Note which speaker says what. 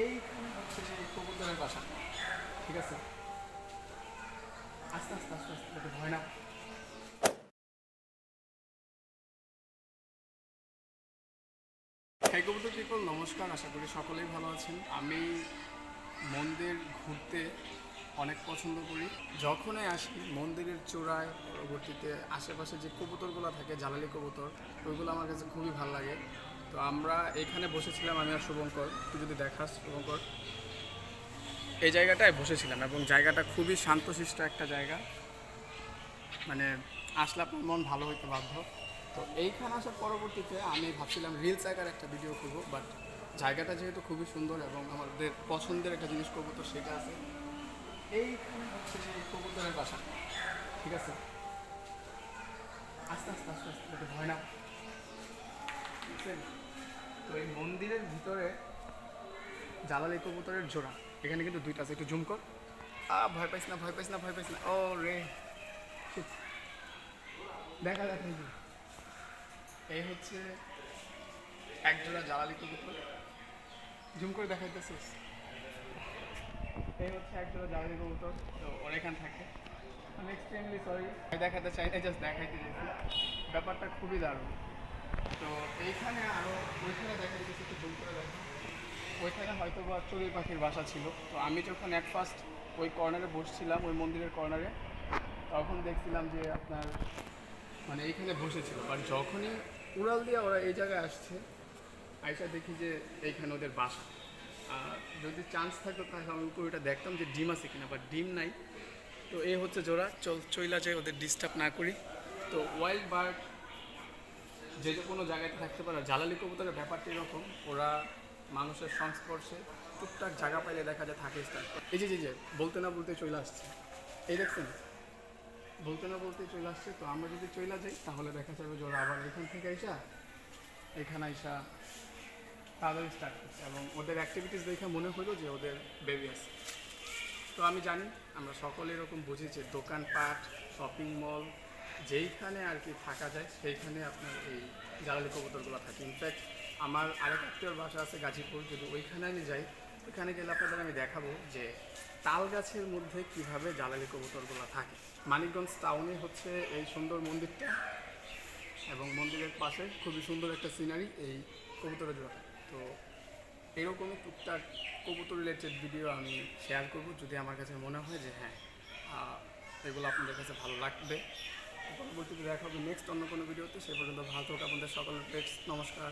Speaker 1: এইখানে হচ্ছে কবুতরের বাসা। ঠিক আছে? আস্তে আস্তে আস্তে আস্তে ভয় না হ্যাঁ কবুতর পিপল নমস্কার। আশা করি সকলেই ভালো আছেন। আমি মন্দির ঘুরতে অনেক পছন্দ করি। যখনই আসি, মন্দিরের চূড়ায়, পরবর্তীতে আশেপাশে যে কবুতরগুলো থাকে জ্বালালি কবুতর, ওইগুলো আমার কাছে খুবই ভালো লাগে। তো আমরা এখানে বসেছিলাম আমি আর শুভঙ্কর। তুই যদি দেখাস শুভঙ্কর। এই জায়গাটায় বসেছিলাম এবং জায়গাটা খুবই শান্তশিষ্ট একটা জায়গা। মানে আসলে আপনার মন ভালো হইতে বাধ্য। তো এইখানে আসার পরবর্তীতে আমি ভাবছিলাম রিলস আকার একটা ভিডিও করব বাট জায়গাটা যেহেতু খুবই সুন্দর এবং আমাদের পছন্দের একটা জিনিস করব তো সেটা আছে। এইখানে হচ্ছে যে কবুতরের বাসা। ঠিক আছে? আস্তে আস্তে আস্তে আস্তে, ভয় না বুঝছেন? তো এই মন্দিরের ভিতরে জ্বালালি কবুতরের জোড়া। এখানে কিন্তু দুইটা আছে, একটু জুম কর। আ, ভয় পাইস না, ভয় পাইস না, ভয় পাইস না। ও রে। দেখা যাক এই হচ্ছে এক জোড়া জ্বালালি কবুতর। জুম করে দেখাইতেছিস? এই হচ্ছে এক জোড়া জ্বালালি কবুতর। তো ওর এখান থাকে। আমি এক্সট্রিমলি সরি দেখাতে চাই না জাস্ট দেখাইতে চাইছি। ব্যাপারটা খুবই দারুণ। তো এইখানে আরও ওইখানে দেখা যাচ্ছে একটু জুম করে দেখা ওইখানে হয়তো বা চড়ুই পাখির বাসা ছিল। তো আমি যখন অ্যাট ফার্স্ট ওই কর্নারে বসছিলাম, ওই মন্দিরের কর্নারে তখন দেখছিলাম যে আপনার মানে এইখানে বসেছিল। বাট যখনই উড়াল দিয়ে ওরা এই জায়গায় আসছে, আইসা দেখি যে এইখানে ওদের বাসা। যদি চান্স থাকতো, তাহলে আমি উপরে ওটা দেখতাম যে ডিম আছে কিনা বাট ডিম নাই। তো এই হচ্ছে জোড়া। চল, চইলা যায় ওদের ডিস্টার্ব না করি। তো ওয়াইল্ড বার্ড যে যে কোনো জায়গায় থাকতে পারে। জ্বালালি কবুতরের ব্যাপারটা এরকম, ওরা মানুষের সংস্পর্শে টুকটাক জায়গা পাইলে দেখা যায় থাকে এই যে যে যে, বলতে না বলতে চলে আসছে। এই দেখছেন? বলতে না বলতে চলে আসছে, তো আমরা যদি চলে যাই, তাহলে দেখা যাবে যে ওরা আবার এখান থেকে আইসা, এখানে আইসা তাদের স্টার্ট করছে এবং ওদের অ্যাক্টিভিটিস দেখে মনে হলো যে ওদের বেবি আছে। তো আমি জানি, আমরা সকলে এরকম বুঝি যে দোকানপাট শপিং মল যেইখানে আর কি থাকা যায়, সেইখানে আপনার এই জ্বালালি কবুতরগুলো থাকে। ইনফ্যাক্ট আমার আরেক আত্মীয়র বাসা আছে গাজীপুর, যদি ওইখানে আমি যাই, ওইখানে গেলে আপনাদের আমি দেখাবো যে তাল গাছের মধ্যে কীভাবে জ্বালালি কবুতরগুলো থাকে। মানিকগঞ্জ টাউনে হচ্ছে এই সুন্দর মন্দিরটা এবং মন্দিরের পাশে খুবই সুন্দর একটা সিনারি এই কবুতরের জোড়া তো এরকমই টুকটাক কবুতর রিলেটেড ভিডিও আমি শেয়ার করব, যদি আমার কাছে মনে হয় যে হ্যাঁ এগুলো আপনাদের কাছে ভালো লাগবে। পরবর্তীতে দেখা হবে নেক্সট অন্য কোনো ভিডিওতে সে পর্যন্ত ভালো থাকুক আপনাদের সকলের নমস্কার।